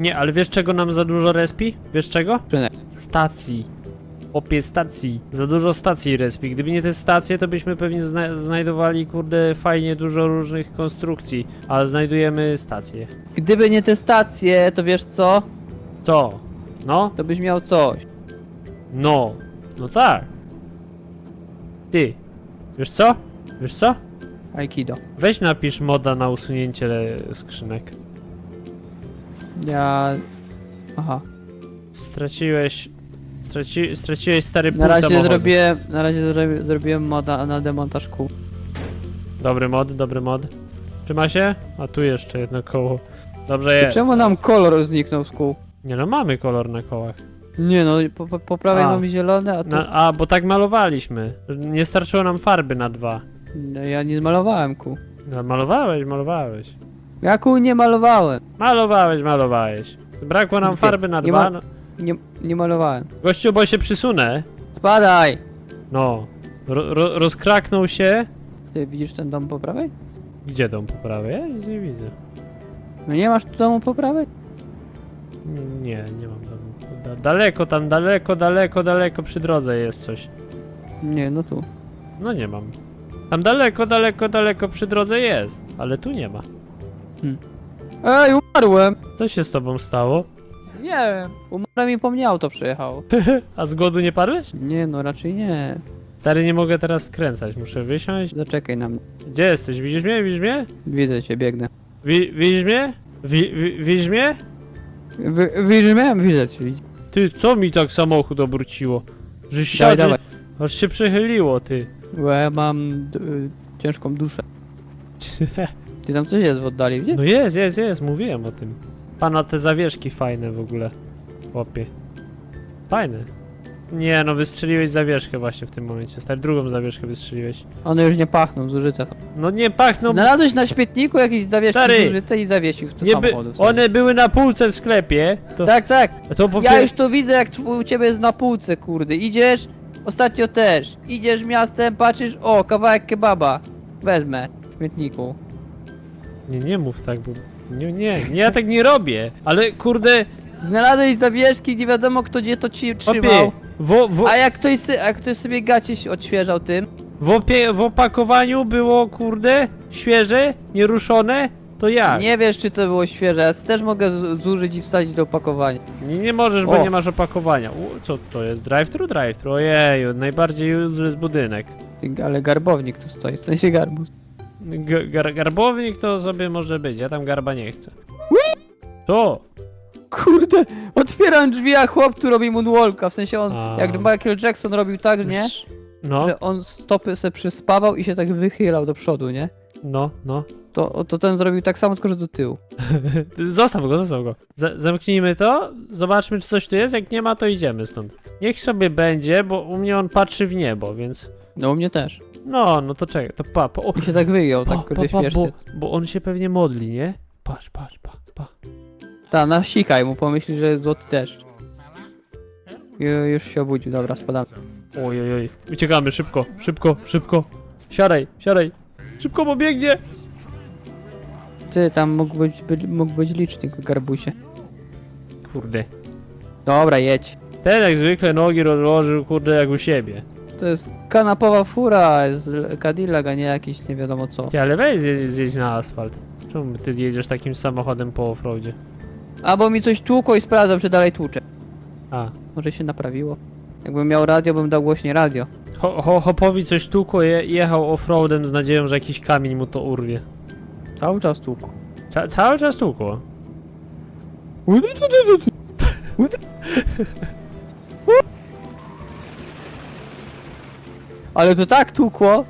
Nie, ale wiesz czego nam za dużo respi? Wiesz czego? Stacji. Opie stacji. Za dużo stacji respi. Gdyby nie te stacje, to byśmy pewnie zna znajdowali, kurde, fajnie dużo różnych konstrukcji. Ale znajdujemy stacje. Gdyby nie te stacje, to wiesz co? Co? No? To byś miał coś. No. No tak. Ty. Wiesz co? Wiesz co? Aikido. Weź napisz moda na usunięcie skrzynek. Ja... Aha. Straciłeś... Straci... Straciłeś stary pół Na razie samochodu. zrobiłem... Na razie zrobi, zrobiłem moda na demontaż kół. Dobry mod, dobry mod. Trzyma się? A tu jeszcze jedno koło. Dobrze jest. Czemu nam kolor zniknął z kół? Nie no, mamy kolor na kołach. Nie no, po, po, po prawej A. mamy zielone, a tu... Na, a, bo tak malowaliśmy. Nie starczyło nam farby na dwa. No, ja nie zmalowałem kół. No, malowałeś, malowałeś. Ja kół nie malowałem. Malowałeś, malowałeś. Brakło nam Nie, farby na nie dwa. ma- No. Nie, nie malowałem. Gościu, bo się przysunę. Spadaj! No. Ro, ro, rozkraknął się. Ty widzisz ten dom po prawej? Gdzie dom po prawej? Ja nic nie widzę. No nie masz tu domu po prawej? Nie, nie mam domu. Da, daleko tam, daleko, daleko, daleko przy drodze jest coś. Nie, no tu. No nie mam. Tam daleko, daleko, daleko przy drodze jest, ale tu nie ma. Ej, umarłem! Co się z tobą stało? Nie wiem. Umarłem i po mnie auto przyjechało. A z głodu nie padłeś? Nie no, raczej nie. Stary, nie mogę teraz skręcać, muszę wysiąść. Zaczekaj na mnie. Gdzie jesteś? Widzisz mnie? Widzisz mnie? Widzę cię, biegnę. Wi widzisz mnie? Wi wi widzisz mnie? Wy, widzisz mnie? Widzę cię, widzę. Ty, co mi tak samochód obróciło? Że Dawaj, siadł, dawaj. aż się przechyliło, ty. Bo ja mam y, ciężką duszę. Ty tam coś jest w oddali, gdzie? No jest, jest, jest, mówiłem o tym. Pana te zawieszki fajne w ogóle. Chłopie. Fajne. Nie, no wystrzeliłeś zawieszkę właśnie w tym momencie. Stary, drugą zawieszkę wystrzeliłeś. One już nie pachną, zużyte. No nie pachną, Znalazłeś na śmietniku jakieś zawieszki Stary, zużyte i zawiesił w nie by, samochody. w sobie. one były na półce w sklepie. To, Tak, tak. to po Ja już to widzę, jak tw- u ciebie jest na półce, kurde. Idziesz, ostatnio też. Idziesz miastem, patrzysz, o, kawałek kebaba. Wezmę w śmietniku. Nie, nie mów tak, bo... Nie, nie, nie, ja tak nie robię. Ale kurde, Znalazłeś zawieszki, nie wiadomo kto gdzie to ci trzymał. chłopie, w, w, A jak ktoś, sy- a ktoś sobie gacie odświeżał tym, w, opie, w opakowaniu było, kurde, świeże, nieruszone, to jak? nie wiesz czy to było świeże, ja też mogę z- zużyć i wsadzić do opakowania. Nie, nie możesz, bo O. nie masz opakowania. U, co to jest? Drive-thru? Drive-thru. Ojeju, najbardziej useless budynek. Ty, Ale garbownik tu stoi, w sensie garbus. Gar garbownik to sobie może być, ja tam garba nie chcę. To! Kurde, otwieram drzwi, a chłop tu robi moonwalka, w sensie on, A. jak Michael Jackson robił tak, nie? No, Że on stopy se przyspawał i się tak wychylał do przodu, nie? no, no. To, to ten zrobił tak samo, tylko że do tyłu. Zostaw go, zostaw go. Z zamknijmy to, zobaczmy czy coś tu jest, jak nie ma to idziemy stąd. Niech sobie będzie, bo u mnie on patrzy w niebo, więc... No u mnie też. No, no to czekaj, to pa, pa, o, I się tak wyjął, pa, tak pa, kurde pa, bo, śmiesznie. bo on się pewnie modli, nie? Patrz, patrz, pa, pa. Ta, nasikaj mu, pomyśli, że jest złoty deszcz. Ju, już się obudził, dobra, spadamy. Oj, oj, oj. Uciekamy szybko, szybko, szybko. Siadaj, siadaj. Szybko, bo biegnie. Ty, tam mógł być, by, mógł być licznik w garbusie. Kurde. Dobra, jedź. Ten jak zwykle nogi rozłożył, kurde, jak u siebie. To jest kanapowa fura, jest Cadillac, a nie jakiś nie wiadomo co. Ty, ale weź zjedź na asfalt. Czemu ty jedziesz takim samochodem po offroadzie? Albo mi coś tłukło i sprawdzam, czy dalej tłucze. A. Może się naprawiło. Jakbym miał radio, bym dał głośniej radio. Ho, ho, hopowi coś tłukło, je, jechał offroadem z nadzieją, że jakiś kamień mu to urwie. Cały czas tłukło. Ca cały czas tłukło. Ale to tak tłukło.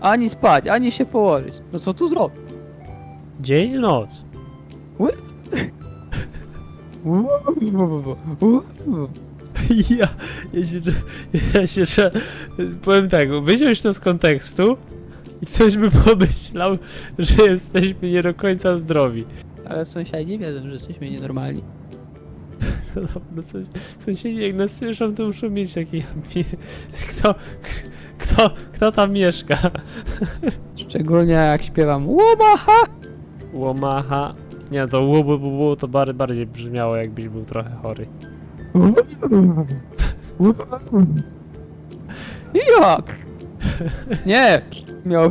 Ani spać, ani się położyć. No co tu zrobić? Dzień i noc. Ja, ja się, ja się trzeba, powiem tak, wyciąć to z kontekstu i ktoś by pomyślał, że jesteśmy nie do końca zdrowi. Ale sąsiedzi wiedzą, że jesteśmy nienormalni. No, coś, sąsiedzi jak nas słyszą, to muszą mieć taki kto, kto, kto tam mieszka? Szczególnie jak śpiewam Łomaha! Łomaha. Nie, to łubu, łubu, to bar bardziej brzmiało, jakbyś był trochę chory. Jak? Nie! Miał.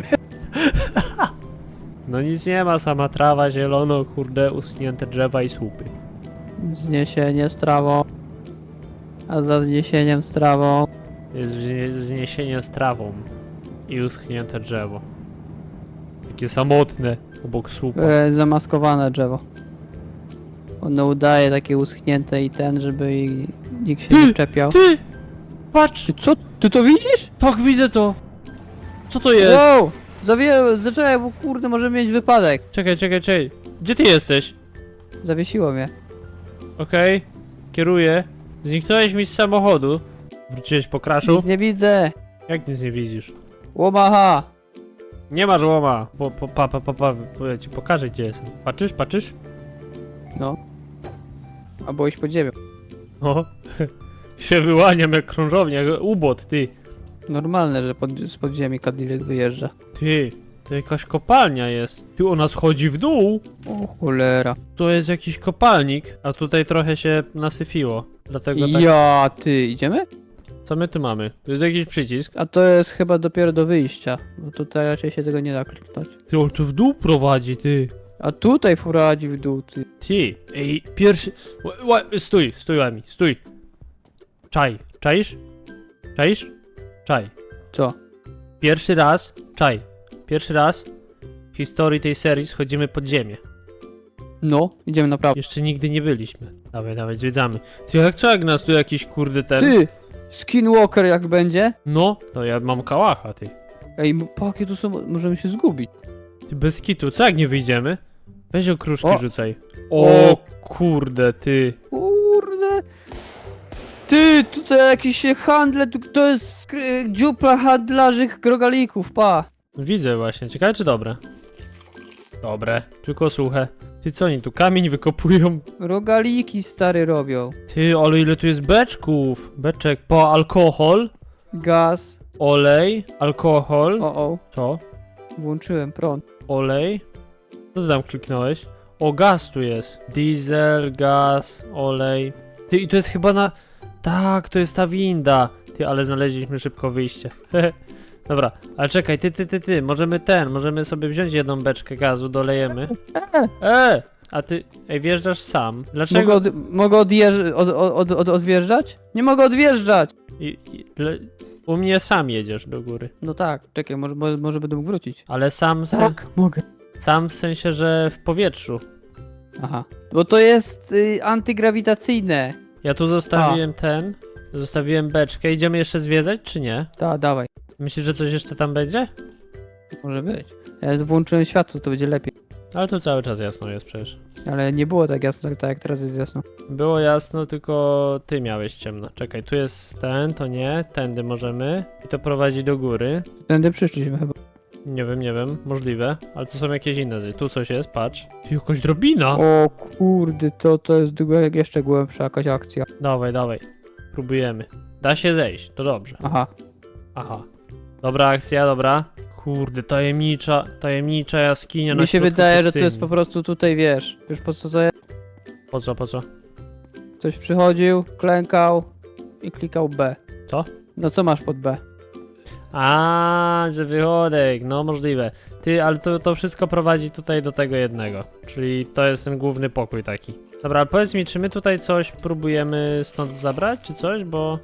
No nic nie ma, sama trawa, zielono, kurde, uschnięte drzewa i słupy. Zniesienie z trawą. A za zniesieniem z trawą. Jest wznie- zniesienie z trawą i uschnięte drzewo. Takie samotne, obok słupa. E, zamaskowane drzewo. Ono udaje takie uschnięte i ten, żeby i nikt się nie czepiał. Ty! Patrz! Ty co? Ty to widzisz? Tak, widzę to! Co to jest? Wow! Zaczekaj, bo kurde, może mieć wypadek. Czekaj, czekaj, czekaj. Gdzie ty jesteś? Zawiesiło mnie. Okej, kieruję. Zniknąłeś mi z samochodu. Wróciłeś po kraszu? Nic nie widzę. Jak nic nie widzisz? Łomaha! Nie masz łoma. Po, po, pa, pa, pa, pa, ja ci pokażę gdzie jestem. Patrzysz, patrzysz? No. A byłeś pod ziemią. O, się wyłaniam jak krążownia, jak ubot, ty. Normalne, że pod, z podziemi Cadillac wyjeżdża. Ty, to jakaś kopalnia jest. Tu ona schodzi w dół. O cholera. To jest jakiś kopalnik, a tutaj trochę się nasyfiło. Dlatego tak... Ja, ty, idziemy? Co my tu mamy? Tu jest jakiś przycisk. A to jest chyba dopiero do wyjścia. Bo tutaj raczej się tego nie da kliknąć. Ty, on tu w dół prowadzi, ty. A tutaj furadzi w dół, ty. Ty, ej, pierwszy... Ła, ła, stój, stój łami, stój. Czaj, czaisz? Czaisz? Czaj. Co? Pierwszy raz, czaj. Pierwszy raz w historii tej serii schodzimy pod ziemię. No, idziemy naprawdę. Jeszcze nigdy nie byliśmy. Dawaj, dawaj, zwiedzamy. Ty, jak co jak nas tu jakiś kurde ten... Ty! Skinwalker jak będzie? No, to ja mam kałacha, ty. Ej, m- pakie tu są, możemy się zgubić. Ty bez kitu, co jak nie wyjdziemy? Weź okruszki O. rzucaj. O, O. kurde, ty. Kurde. Ty, tutaj jakieś handle, tu- to jest skry- dziupla handlarzy grogalików, pa. Widzę właśnie, ciekawe czy dobre. Dobre, tylko suche. Ty co oni tu kamień wykopują? Rogaliki stary robią. Ty, ale ile tu jest beczków? Beczek po alkohol, Gaz. olej, alkohol. O, o, Co? włączyłem prąd. Olej. Co ty tam kliknąłeś? O, gaz tu jest. Diesel, gaz, olej. Ty, i to jest chyba na... Tak, to jest ta winda. Ty, ale znaleźliśmy szybko wyjście. Dobra, ale czekaj, ty, ty, ty, ty, możemy ten, możemy sobie wziąć jedną beczkę gazu, dolejemy. E, a ty, ej, wjeżdżasz sam. Dlaczego? Mogę, od, mogę odjeżdż- od, od, od, odwjeżdżać? Nie mogę odwjeżdżać! I, i, le, u mnie sam jedziesz do góry. No tak, czekaj, może, może, może będę mógł wrócić. Ale sam, se, Tak, mogę. sam w sensie, że w powietrzu. Aha. Bo to jest y, antygrawitacyjne. Ja tu zostawiłem ten, zostawiłem beczkę. Idziemy jeszcze zwiedzać, czy nie? Ta, dawaj. Myślisz, że coś jeszcze tam będzie? Może być. Ja włączyłem światło, to będzie lepiej. Ale tu cały czas jasno jest przecież. Ale nie było tak jasno, tak jak teraz jest jasno. Było jasno, tylko ty miałeś ciemno. Czekaj, tu jest ten, to nie, tędy możemy. I to prowadzi do góry. Tędy przyszliśmy chyba. Nie wiem, nie wiem, możliwe, ale tu są jakieś inne. Tu coś jest, patrz. Jakaś drobina. O kurde, to, to jest długo, jeszcze głębsza jakaś akcja. Dawaj, dawaj. Próbujemy. Da się zejść, to dobrze. Aha. Aha. Dobra akcja, dobra. Kurde, tajemnicza, tajemnicza jaskinia na Mi się środku wydaje, że to pustyni. jest po prostu tutaj, wiesz. Wiesz po co to jest? Po co, po co? Ktoś przychodził, klękał i klikał B. Co? No co masz pod B? A, że wychodek, no możliwe. Ty, ale to, to wszystko prowadzi tutaj do tego jednego. Czyli to jest ten główny pokój taki. Dobra, ale powiedz mi, czy my tutaj coś próbujemy stąd zabrać, czy coś? Bo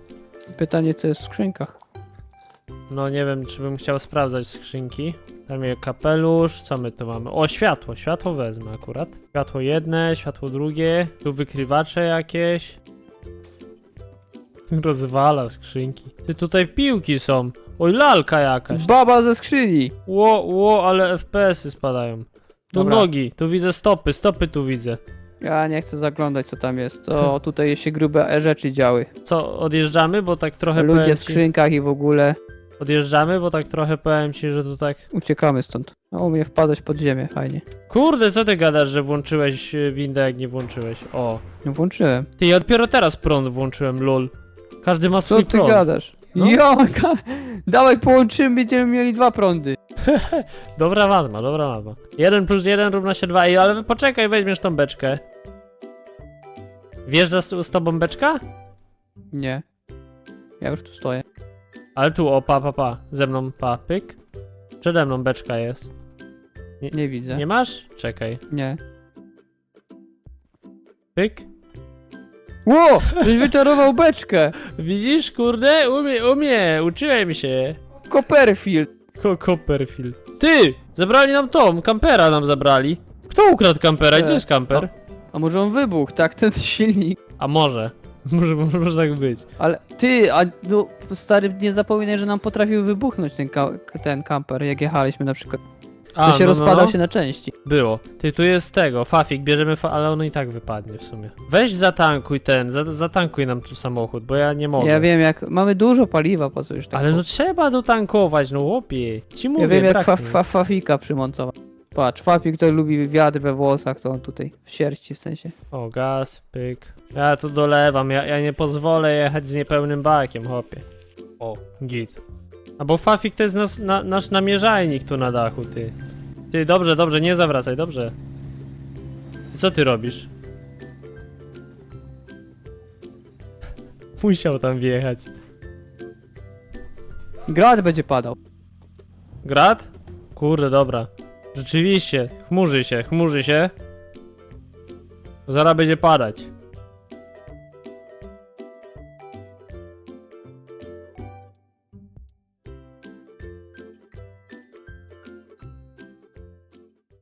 Pytanie, co jest w skrzynkach. No nie wiem, czy bym chciał sprawdzać skrzynki. Tam jest kapelusz, co my tu mamy? O, światło, światło wezmę akurat. Światło jedne, światło drugie. Tu wykrywacze jakieś. Rozwala skrzynki. Ty, tutaj piłki są. Oj, lalka jakaś. Baba ze skrzyni! Ło, ło, ale FPS-y spadają. Tu Dobra. nogi, tu widzę stopy, stopy tu widzę. Ja nie chcę zaglądać, co tam jest. To tutaj się grube rzeczy działy. Co, odjeżdżamy, bo tak trochę Ludzie powiem w ci, skrzynkach i w ogóle. Odjeżdżamy, bo tak trochę powiem ci, że tu tak... Uciekamy stąd. O, u mnie wpadać pod ziemię, fajnie. Kurde, co ty gadasz, że włączyłeś e, windę, jak nie włączyłeś? O. Nie włączyłem. Ty, ja dopiero teraz prąd włączyłem, lol. Każdy ma Co swój ty prąd. gadasz? No. Jaka! Dawaj połączymy, będziemy mieli dwa prądy. Dobra matma, dobra matma. 1 plus 1 równa się 2. Ej, ale poczekaj, weźmiesz tą beczkę. Wjeżdża z, z tobą beczka? Nie. Ja już tu stoję. Ale tu, o, pa, pa, pa. Ze mną, pa, pyk. Przede mną beczka jest. Nie widzę. Nie masz? Czekaj. Nie. Pyk. Ło! Żeś wyczarował beczkę! Widzisz, kurde? Umie, umie, uczyłem się. Copperfield! Ko Copperfield. Ty! Zabrali nam tą, kampera nam zabrali. Kto ukradł kampera? Gdzie E, jest kamper? A może on wybuchł, tak? Ten silnik. A może. Może, może, tak być. Ale ty, a no stary, nie zapominaj, że nam potrafił wybuchnąć ten, ka ten kamper, jak jechaliśmy na przykład. A, To się no, no, rozpadał no. się na części. Było. Ty, tu jest tego, Fafik, bierzemy, fa ale ono i tak wypadnie w sumie. Weź zatankuj ten, za zatankuj nam tu samochód, bo ja nie mogę. Ja wiem, jak mamy dużo paliwa, po co już tak. Ale no trzeba dotankować, no łopie. Ci mówię, ja wiem, jak fa fa Fafika przymontować. Patrz, Fafik to lubi wiatr we włosach, to on tutaj, w sierści w sensie. O, gaz, pyk. Ja tu dolewam, ja, ja nie pozwolę jechać z niepełnym bakiem, chłopie. O, git. A bo Fafik to jest nas, na, nasz namierzajnik tu na dachu, ty. Ty, dobrze, dobrze, nie zawracaj, dobrze. Co ty robisz? Musiał tam wjechać. Grad będzie padał. Grad? Kurde, dobra. Rzeczywiście, chmurzy się, chmurzy się. Zaraz będzie padać.